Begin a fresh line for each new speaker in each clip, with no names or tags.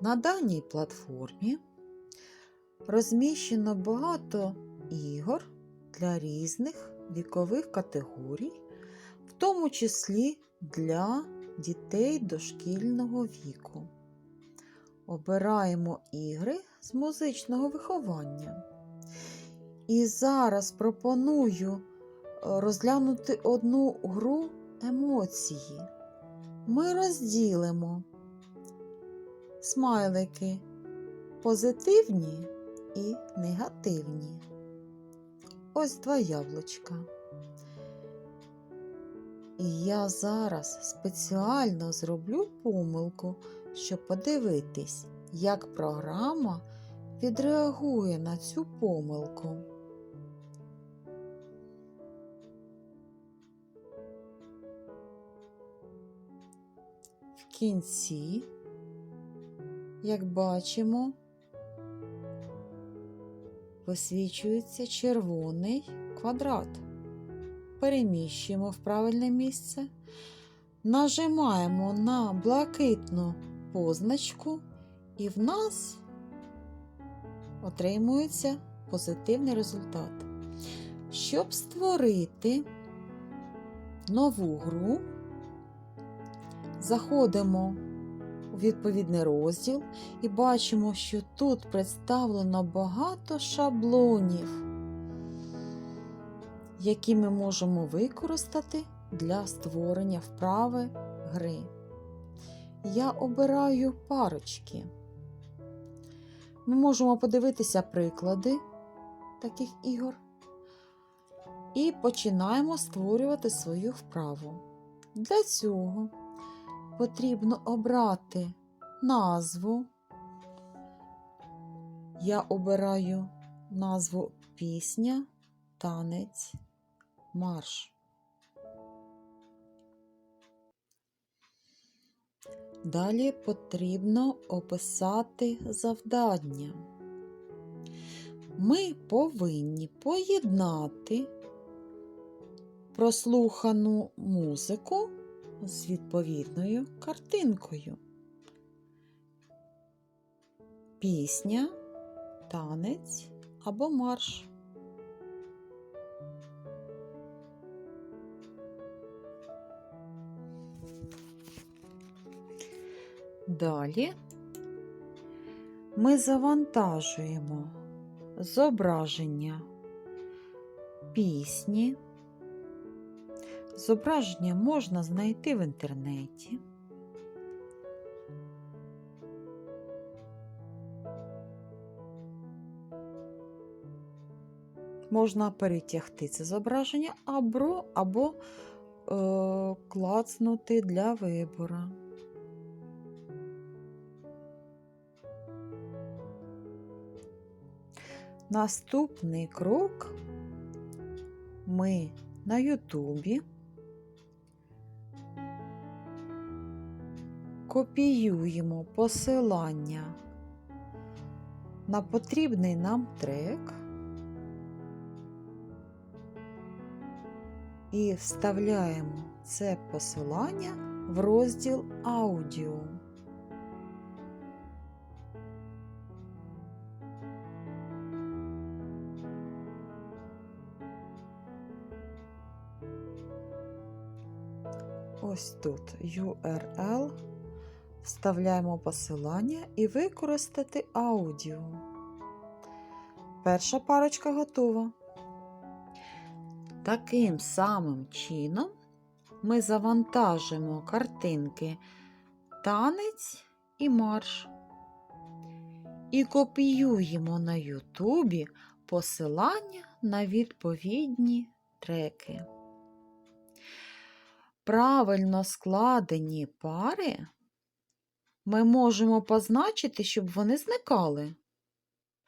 На даній платформі розміщено багато ігор для різних вікових категорій, в тому числі для дітей дошкільного віку. Обираємо ігри з музичного виховання. І зараз пропоную е, розглянути одну гру емоції. Ми розділимо смайлики позитивні і негативні. Ось два яблучка. І я зараз спеціально зроблю помилку, щоб подивитись, як програма відреагує на цю помилку. В кінці, як бачимо, висвічується червоний квадрат. Переміщуємо в правильне місце, нажимаємо на блакитну позначку, і в нас отримується позитивний результат. Щоб створити нову гру, заходимо у відповідний розділ і бачимо, що тут представлено багато шаблонів, які ми можемо використати для створення вправи гри. Я обираю парочки. Ми можемо подивитися приклади таких ігор і починаємо створювати свою вправу. Для цього потрібно обрати назву. Я обираю назву пісня, танець, марш. Далі потрібно описати завдання. Ми повинні поєднати прослухану музику з відповідною картинкою. Пісня, танець або марш. Далі ми завантажуємо зображення пісні. Зображення можна знайти в інтернеті. Можна перетягти це зображення або, або е, клацнути для вибору. Наступний крок ми на Ютубі копіюємо посилання. На потрібний нам трек. І вставляємо це посилання в розділ аудіо. Ось тут URL, вставляємо посилання і використати аудіо. Перша парочка готова. Таким самим чином ми завантажимо картинки танець і марш. І копіюємо на Ютубі посилання на відповідні треки. Правильно складені пари ми можемо позначити, щоб вони зникали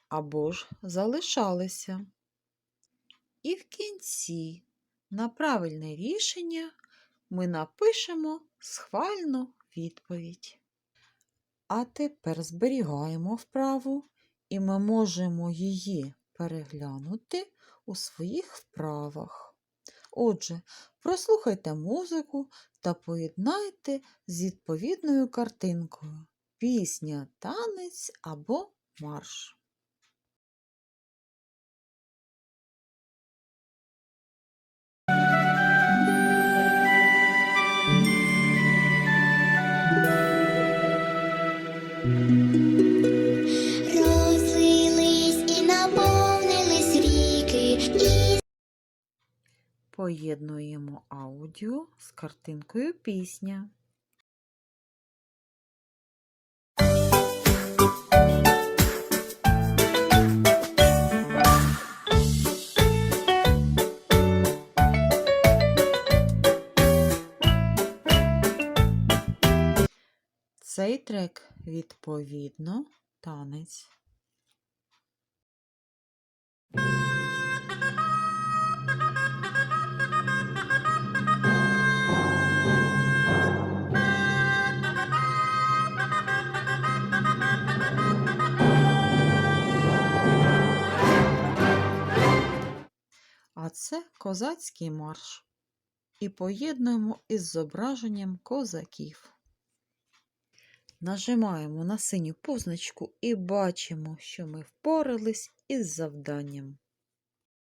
або ж залишалися. І в кінці на правильне рішення ми напишемо схвальну відповідь. А тепер зберігаємо вправу, і ми можемо її переглянути у своїх вправах. Отже, прослухайте музику та поєднайте з відповідною картинкою. Пісня, танець або марш. Поєднуємо аудіо з картинкою пісня. Цей трек відповідно танець. Це козацький марш. І поєднуємо із зображенням козаків. Нажимаємо на синю позначку і бачимо, що ми впорались із завданням.